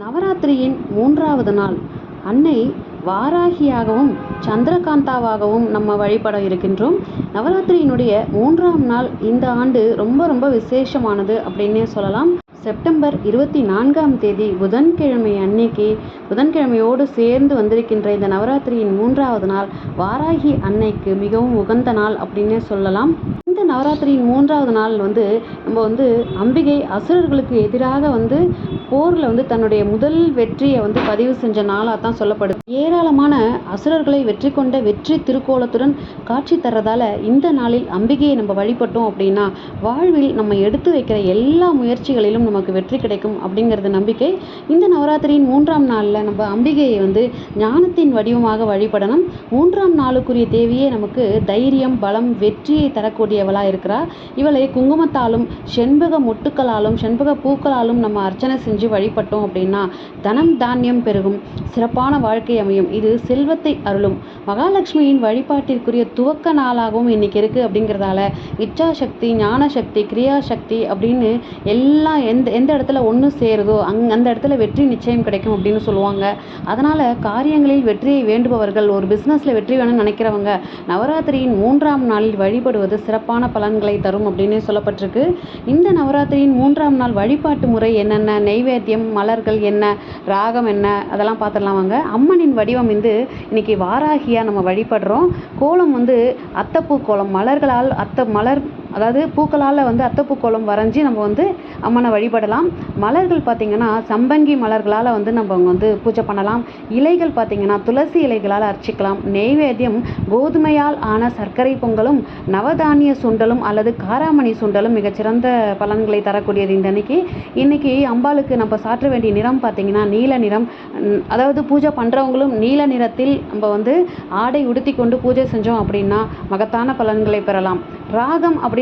நவராத்திரியின் மூன்றாவது நாள். அன்னை வாராகியாகவும் சந்திரகாந்தாவாகவும் நம்ம வழிபட இருக்கின்றோம். நவராத்திரியினுடைய மூன்றாம் நாள் இந்த ஆண்டு ரொம்ப ரொம்ப விசேஷமானது அப்படின்னே சொல்லலாம். செப்டம்பர் இருபத்தி நான்காம் தேதி புதன்கிழமை அன்னைக்கு புதன்கிழமையோடு சேர்ந்து வந்திருக்கின்ற இந்த நவராத்திரியின் மூன்றாவது நாள் வாராகி அன்னைக்கு மிகவும் உகந்த நாள் அப்படின்னே சொல்லலாம். இந்த நவராத்திரியின் மூன்றாவது நாள் வந்து நம்ம வந்து அம்பிகை அசுரர்களுக்கு எதிராக வந்து போரில் வந்து தன்னுடைய முதல் வெற்றியை வந்து பதிவு செஞ்ச நாளாக தான் சொல்லப்படுது. ஏராளமான அசுரர்களை வெற்றி கொண்ட வெற்றி திருக்கோலத்துடன் காட்சி தர்றதால இந்த நாளில் அம்பிகையை நம்ம வழிபட்டோம் அப்படின்னா வாழ்வில் நம்ம எடுத்து வைக்கிற எல்லா முயற்சிகளிலும் நமக்கு வெற்றி கிடைக்கும் அப்படிங்கிறது நம்பிக்கை. இந்த நவராத்திரியின் மூன்றாம் நாளில் நம்ம அம்பிகையை வந்து ஞானத்தின் வடிவமாக வழிபடணும். மூன்றாம் நாளுக்குரிய தேவியே நமக்கு தைரியம் பலம் வெற்றியை இவளாக இருக்கிறார் இவளை குங்குமத்தாலும் செண்பக மொட்டுக்களாலும் செண்பக பூக்களாலும் நம்ம அர்ச்சனை செஞ்சு வழிபட்டோம் அப்படின்னா தனம் தானியம் பெருகும். சிறப்பான வாழ்க்கை அமையும். இது செல்வத்தை அருளும். மகாலட்சுமியின் வழிபாட்டிற்குரிய துவக்க நாளாகவும் இன்னைக்கு இருக்குது அப்படிங்கிறதால இச்சாசக்தி ஞானசக்தி கிரியாசக்தி அப்படின்னு எல்லாம் எந்த எந்த இடத்துல ஒன்று சேருதோ அங் அந்த இடத்துல வெற்றி நிச்சயம் கிடைக்கும் அப்படின்னு சொல்லுவாங்க. அதனால் காரியங்களில் வெற்றியை வேண்டுபவர்கள் ஒரு பிஸ்னஸில் வெற்றி வேணும்னு நினைக்கிறவங்க நவராத்திரியின் மூன்றாம் நாளில் வழிபடுவது சிறப்பாக சிறப்பான பலன்களை தரும் அப்படின்னு சொல்லப்பட்டிருக்கு. இந்த நவராத்திரியின் மூன்றாம் நாள் வழிபாட்டு முறை என்னென்ன? நெய்வேத்தியம் மலர்கள் என்ன? ராகம் என்ன? அதெல்லாம் பார்த்துடலாம் வாங்க. அம்மனின் வடிவம் வந்து இன்னைக்கு வாராகியாக நம்ம வழிபடுறோம். கோலம் வந்து அத்தப்பூ கோலம். மலர்களால் அத்தை மலர் அதாவது பூக்களால் வந்து அத்தைப்பூ கோலம் வரைஞ்சி நம்ம வந்து அம்மனை வழிபடலாம். மலர்கள் பார்த்திங்கன்னா சம்பங்கி மலர்களால் வந்து நம்ம வந்து பூஜை பண்ணலாம். இலைகள் பார்த்திங்கன்னா துளசி இலைகளால் அர்ச்சிக்கலாம். நெய்வேத்தியம் கோதுமையால் ஆன சர்க்கரை பொங்கலும் நவதானிய சுண்டலும் அல்லது காராமணி சுண்டலும் மிகச்சிறந்த பலன்களை தரக்கூடியது இந்த அன்னைக்கு. இன்னைக்கு அம்பாளுக்கு நம்ம சாற்ற வேண்டிய நிறம் பார்த்திங்கன்னா நீல நிறம். அதாவது பூஜை பண்ணுறவங்களும் நீல நிறத்தில் நம்ம வந்து ஆடை உடுத்தி கொண்டு பூஜை செஞ்சோம் அப்படின்னா மகத்தான பலன்களை பெறலாம். ராகம் அப்படி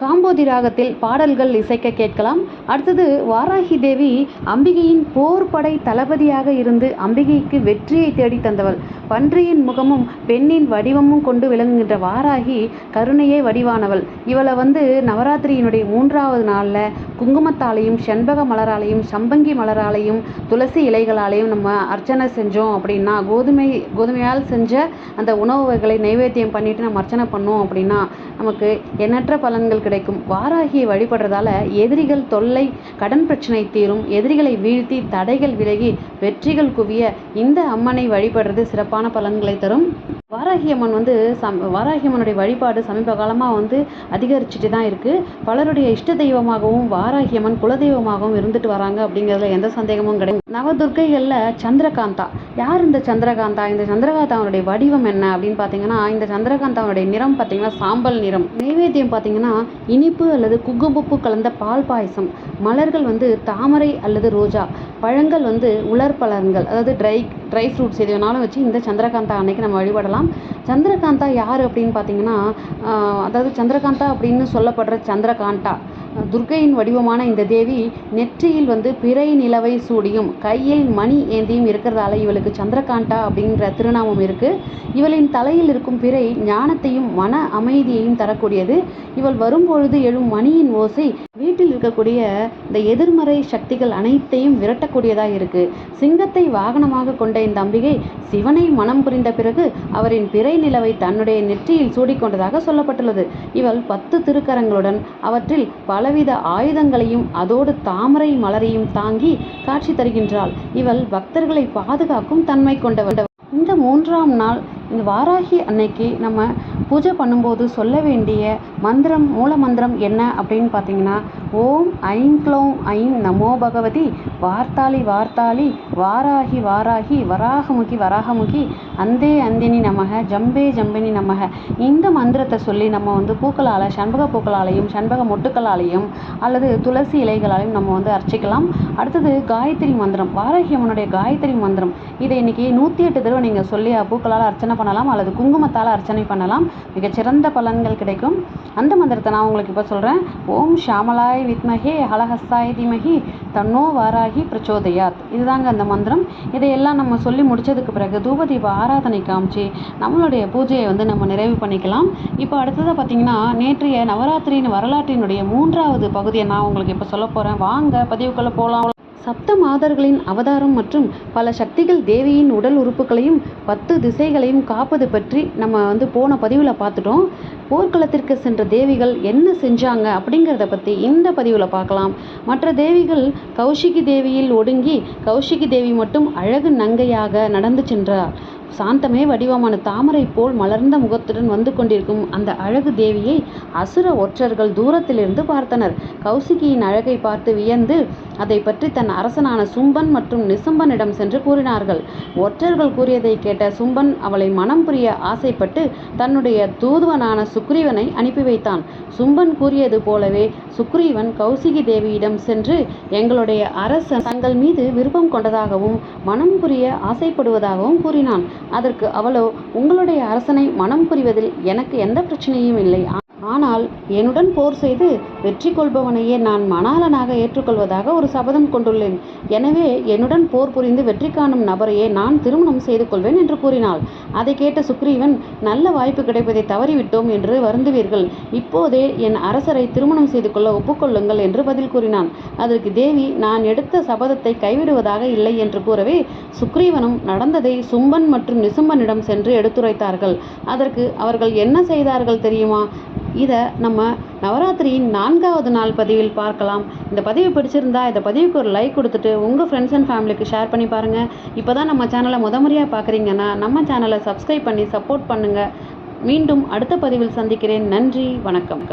காம்போதி ராகத்தில் பாடல்கள் இசைக்க கேட்கலாம். அடுத்தது வாராகி தேவி அம்பிகையின் போர்படை தளபதியாக இருந்து அம்பிகைக்கு வெற்றியை தேடி தந்தவள். பன்றியின் முகமும் பெண்ணின் வடிவமும் கொண்டு விளங்குகின்ற வாராகி கருணையே வடிவானவள். இவளை வந்து நவராத்திரியினுடைய மூன்றாவது நாளில் குங்குமத்தாலையும் செண்பக மலராலையும் சம்பங்கி மலராலையும் துளசி இலைகளாலையும் நம்ம அர்ச்சனை செஞ்சோம் அப்படின்னா கோதுமை கோதுமையால் செஞ்ச அந்த உணவுகளை நைவேத்தியம் பண்ணிட்டு நம்ம அர்ச்சனை பண்ணோம் அப்படின்னா நமக்கு எண்ணற்ற பலன்கள் கிடைக்கும். வாராகியை வழிபடுறதால எதிரிகள் தொல்லை கடன் பிரச்சனை தீரும் எதிரிகளை வீழ்த்தி தடைகள் விலகி வெற்றிகள் குவிய இந்த அம்மனை வழிபடுறது சிறப்பான பலன்களை தரும். வாராகி அம்மன் வந்து சம் வாராகி அம்மனுடைய வழிபாடு சமீப காலமாக வந்து அதிகரிச்சுட்டு தான் இருக்குது பலருடைய இஷ்ட தெய்வமாகவும் வாராகி அம்மன் குலதெய்வமாகவும் இருந்துட்டு வராங்க அப்படிங்கிறதுல எந்த சந்தேகமும் கிடையாது. நவதுர்க்கைகளில் சந்திரகாந்தா. யார் இந்த சந்திரகாந்தா? இந்த சந்திரகாந்தாவுடைய வடிவம் என்ன அப்படின்னு பார்த்தீங்கன்னா இந்த சந்திரகாந்தாவுடைய நிறம் பார்த்தீங்கன்னா சாம்பல் நிறம். நைவேத்தியம் பார்த்தீங்கன்னா இனிப்பு அல்லது குங்குமப்பு கலந்த பால் பாயசம். மலர்கள் வந்து தாமரை அல்லது ரோஜா. பழங்கள் வந்து உலர் பழங்கள் அதாவது ட்ரை ட்ரை ஃப்ரூட்ஸ் எது வேணாலும் வச்சு இந்த சந்திரகாந்தா அன்னைக்கு நம்ம வழிபடலாம். சந்திரகாந்தா யார் அப்படின்னு பார்த்தீங்கன்னா அதாவது சந்திரகாந்தா அப்படின்னு சொல்லப்படுற சந்திரகாந்தா. துர்க்கையின் வடிவமான இந்த தேவி நெற்றியில் வந்து பிறை நிலவை சூடியும் கையில் மணி ஏந்தியும் இருக்கிறதால இவளுக்கு சந்திரகாண்டா அப்படின்ற திருநாமம் இருக்கு. இவளின் தலையில் இருக்கும் பிறை ஞானத்தையும் மன அமைதியையும் தரக்கூடியது. இவள் வரும்பொழுது எழும் மணியின் ஓசை வீட்டில் இருக்கக்கூடிய இந்த எதிர்மறை சக்திகள் அனைத்தையும் விரட்டக்கூடியதாக இருக்கு. சிங்கத்தை வாகனமாக கொண்ட இந்த அம்பிகை சிவனை மனம் புரிந்த பிறகு அவரின் பிறை நிலவை தன்னுடைய நெற்றியில் சூடிக்கொண்டதாக சொல்லப்பட்டுள்ளது. இவள் பத்து திருக்கரங்களுடன் அவற்றில் பல பலவித ஆயுதங்களையும் அதோடு தாமரை மலரையும் தாங்கி காட்சி தருகின்றாள். இவள் பக்தர்களை பாதுகாக்கும் தன்மை கொண்டவள். இந்த மூன்றாம் நாள் இந்த வாராகி அன்னைக்கு நம்ம பூஜை பண்ணும்போது சொல்ல வேண்டிய மந்திரம் மூல மந்திரம் என்ன அப்படின்னு பார்த்தீங்கன்னா ஓம் ஐம் க்ளௌம் ஐம் நமோ பகவதி. வார்த்தாளி வார்த்தாளி வாராகி வாராகி வராகமுகி வராகமுகி. அந்தே அந்தினி நமக ஜம்பே ஜம்பினி நமக. இந்த மந்திரத்தை சொல்லி நம்ம வந்து பூக்களால் சண்பக பூக்களாலையும் சண்பக மொட்டுக்களாலையும் அல்லது துளசி இலைகளாலையும் நம்ம வந்து அர்ச்சிக்கலாம். அடுத்தது காயத்ரி மந்திரம் வாராகி அம்மனுடைய காயத்ரி மந்திரம். இதை இன்றைக்கி நூற்றி எட்டு தடவை நீங்கள் சொல்லி பூக்களால் அர்ச்சனை பண்ணலாம் அல்லது குங்குமத்தால் அர்ச்சனை பண்ணலாம். மிகச்சிறந்த பலன்கள் கிடைக்கும். அந்த மந்திரத்தை நான் உங்களுக்கு இப்போ சொல்கிறேன் ஓம் ஷாமலாய் வித்மஹே ஹலஹஸ்தாய் தீமஹி தன்னோ வாராகி பிரச்சோதயாத். இதுதாங்க அந்த மந்திரம். இதையெல்லாம் நம்ம சொல்லி முடிச்சதுக்கு பிறகு தூபதீப ஆராதனை காமிச்சு நம்மளுடைய பூஜையை வந்து நம்ம நிறைவு பண்ணிக்கலாம். இப்போ அடுத்ததாக பார்த்தீங்கன்னா நேற்றைய நவராத்திரியின் வரலாற்றினுடைய மூன்றாவது பகுதியை நான் உங்களுக்கு இப்போ சொல்ல போகிறேன் வாங்க பதிவுக்குள்ளே போகலாம் சப்த மாதர்களின் அவதாரம் மற்றும் பல சக்திகள் தேவியின் உடல் உறுப்புகளையும் பத்து திசைகளையும் காப்பது பற்றி நம்ம வந்து போன பதிவில் பார்த்துட்டோம். போர்க்களத்திற்கு சென்ற தேவிகள் என்ன செஞ்சாங்க அப்படிங்கிறத பற்றி இந்த பதிவில் பார்க்கலாம். மற்ற தேவிகள் கௌஷிகி தேவியில் ஒடுங்கி கௌஷிகி தேவி மட்டும் அழகு நங்கையாக நடந்து சென்றார். சாந்தமே வடிவமான தாமரை போல் மலர்ந்த முகத்துடன் வந்து கொண்டிருக்கும் அந்த அழகு தேவியை அசுர ஒற்றர்கள் தூரத்திலிருந்து பார்த்தனர். கௌசிகியின் அழகை பார்த்து வியந்து அதை பற்றி தன் அரசனான சும்பன் மற்றும் நிசும்பனிடம் சென்று கூறினார்கள். ஒற்றர்கள் கூறியதை கேட்ட சும்பன் அவளை மனம் புரிய ஆசைப்பட்டு தன்னுடைய தூதுவனான சுக்ரீவனை அனுப்பி வைத்தான். சும்பன் கூறியது போலவே சுக்ரீவன் கௌசிகி தேவியிடம் சென்று எங்களுடைய அரசன் தங்கள் மீது விருப்பம் கொண்டதாகவும் மனம் புரிய ஆசைப்படுவதாகவும் கூறினான். அதற்கு அவளோ உங்களுடைய அரசனை மனம் புரிவதில் எனக்கு எந்த பிரச்சனையும் இல்லை. ஆனால் என்னுடன் போர் செய்து வெற்றி கொள்பவனையே நான் மணாளனாக ஏற்றுக்கொள்வதாக ஒரு சபதம் கொண்டுள்ளேன். எனவே என்னுடன் போர் புரிந்து வெற்றி காணும் நபரையே நான் திருமணம் செய்து கொள்வேன் என்று கூறினாள். அதை கேட்ட சுக்ரீவன் நல்ல வாய்ப்பு கிடைப்பதை தவறிவிட்டோம் என்று வருந்துவீர்கள். இப்போதே என் அரசரை திருமணம் செய்து கொள்ள ஒப்புக்கொள்ளுங்கள் என்று பதில் கூறினான். அதற்கு தேவி நான் எடுத்த சபதத்தை கைவிடுவதாக இல்லை என்று கூறவே சுக்ரீவனும் நடந்ததை சும்பன் மற்றும் நிசும்பனிடம் சென்று எடுத்துரைத்தார்கள். அதற்கு அவர்கள் என்ன செய்தார்கள் தெரியுமா? இதை நம்ம நவராத்திரியின் நான்காவது நாள் பதிவில் பார்க்கலாம். இந்த பதிவு பிடிச்சிருந்தா இந்த பதிவுக்கு ஒரு லைக் கொடுத்துட்டு உங்கள் ஃப்ரெண்ட்ஸ் அண்ட் ஃபேமிலிக்கு ஷேர் பண்ணி பாருங்கள் இப்போ தான் நம்ம சேனலை முத முறையாக பார்க்குறீங்கன்னா நம்ம சேனலை சப்ஸ்கிரைப் பண்ணி சப்போர்ட் பண்ணுங்கள் மீண்டும் அடுத்த பதிவில் சந்திக்கிறேன். நன்றி வணக்கம்.